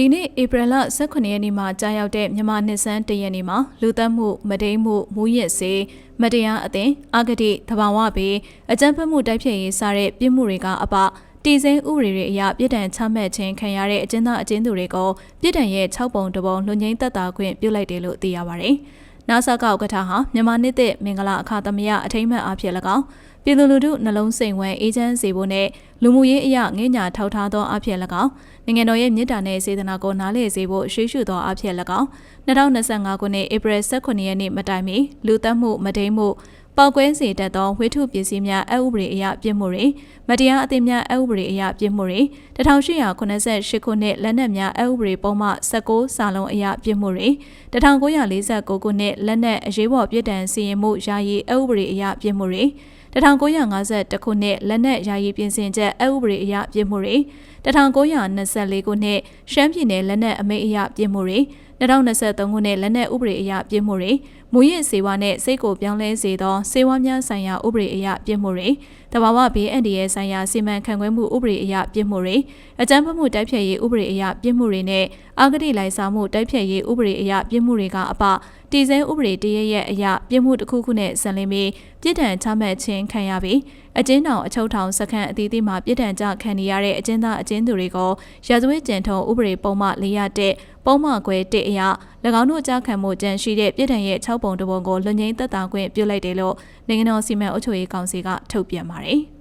ဒီနေ့ဧပြီလ18ရက်နေ့မှာကြာရောက်တဲ့မြန်မာနှစ်ဆန်းတရက်နေ့မှာလူသက်မှုမဒိမ်းမှုမူရစ်စေးမတရားအသင်အဂတိသဘာဝဘေးအကြမ်းဖက်မှုတိုက်ဖျက်ရေးစတဲ့ပြစ်မှုတွေကအပတည်ဆဲဥပဒေတွေအရပြည်တံချမှတ်ခြင်းခံရတဲ့အကျဉ်းသားအကျဉ်းသူတွေကိုပြည်တံရဲ့6ပုံတပုံလွန်ငင်းသက်တာခွင့်ပြုလိုက်တယ်လို့သိရပါတယ်။ နာဆာကောက်ကထာဟာမြန်မာနှစ်သက်မင်္ဂလာအခါသမယအထိမ်းအမှတ်အဖြစ်၎င်းပြည်သူလူထုနှလုံးစိမ်ဝဲအေးချမ်းစေဖို့နဲ့လူမှုရေးအရာငင်းညာထောက်ထားသောအဖြစ်၎င်းနိုင်ငံတော်ရဲ့မြစ်တာနဲ့စေတနာကိုနားလည်စေဖို့ရှိရှိသောအဖြစ်၎င်း2025ခုနှစ်ဧပြီ18ရက်နေ့မတိုင်မီလူသက်မှုမဒိမ်းမှု ပောက်ကွဲစေတတ်သောဝိထုပစ္စည်းများအဥပဒေအရပြစ်မှုတွေမတရားအသင်းများအဥပဒေအရပြစ်မှုတွေ1888ခုနှစ်လက်နက်များအဥပဒေပုံမှ19စာလုံးအရပြစ်မှုတွေ1949ခုနှစ်လက်နက်အရေးပေါ်ပြည်တံစီရင်မှုယာယီအဥပဒေအရပြစ်မှုတွေ 1951ခုနှစ်လက်နက်ယာယီပြင်ဆင်ချက်အဥပဒေအရပြစ်မှုတွေ1924ခုနှစ်ရှမ်းပြည်နယ်လက်နက်အမိန့်အရပြစ်မှုတွေ2023ခုနှစ်လက်နက်ဥပဒေအရပြစ်မှုတွေမူရစ်စေဝါနဲ့စိတ်ကိုပြောင်းလဲစေသောစေဝါများဆိုင်ရာဥပဒေအရပြစ်မှုတွေတဘာဝဘေးအန်ဒီရဲ့ဆိုင်ရာစီမံခန့်ခွဲမှုဥပဒေအရပြစ်မှုတွေအကြမ်းဖက်မှုတိုက်ဖျက်ရေးဥပဒေအရပြစ်မှုတွေနဲ့အာဂတိလိုက်စားမှုတိုက်ဖျက်ရေးဥပဒေအရပြစ်မှုတွေကအပတည်ဆဲဥပဒေတရရဲ့အရပြစ်မှုတစ်ခုခုနဲ့ဆန်လင်းပြီးပြည်ထန်ချမှတ်ခြင်းခံရပြီး အကျဉ်းထောင်အချုပ်ထောင်စခန်းအသီးသီးမှာပြည်ထန်ကြခံနေရတဲ့အကျဉ်းသားအကျဉ်းသူတွေကိုရာဇဝတ်ကျန်ထုံဥပဒေပုံမှ401ပုံမှခွဲ1အရ၎င်းတို့ကြားခံမှုကြံရှိတဲ့ပြည်ထန်ရဲ့6ပုံတပုံကိုလွန်ငင်းသက်သာခွင့်ပြုလိုက်တယ်လို့နိုင်ငံတော်စီမံအုပ်ချုပ်ရေးကောင်စီကထုတ်ပြန်ပါတယ်။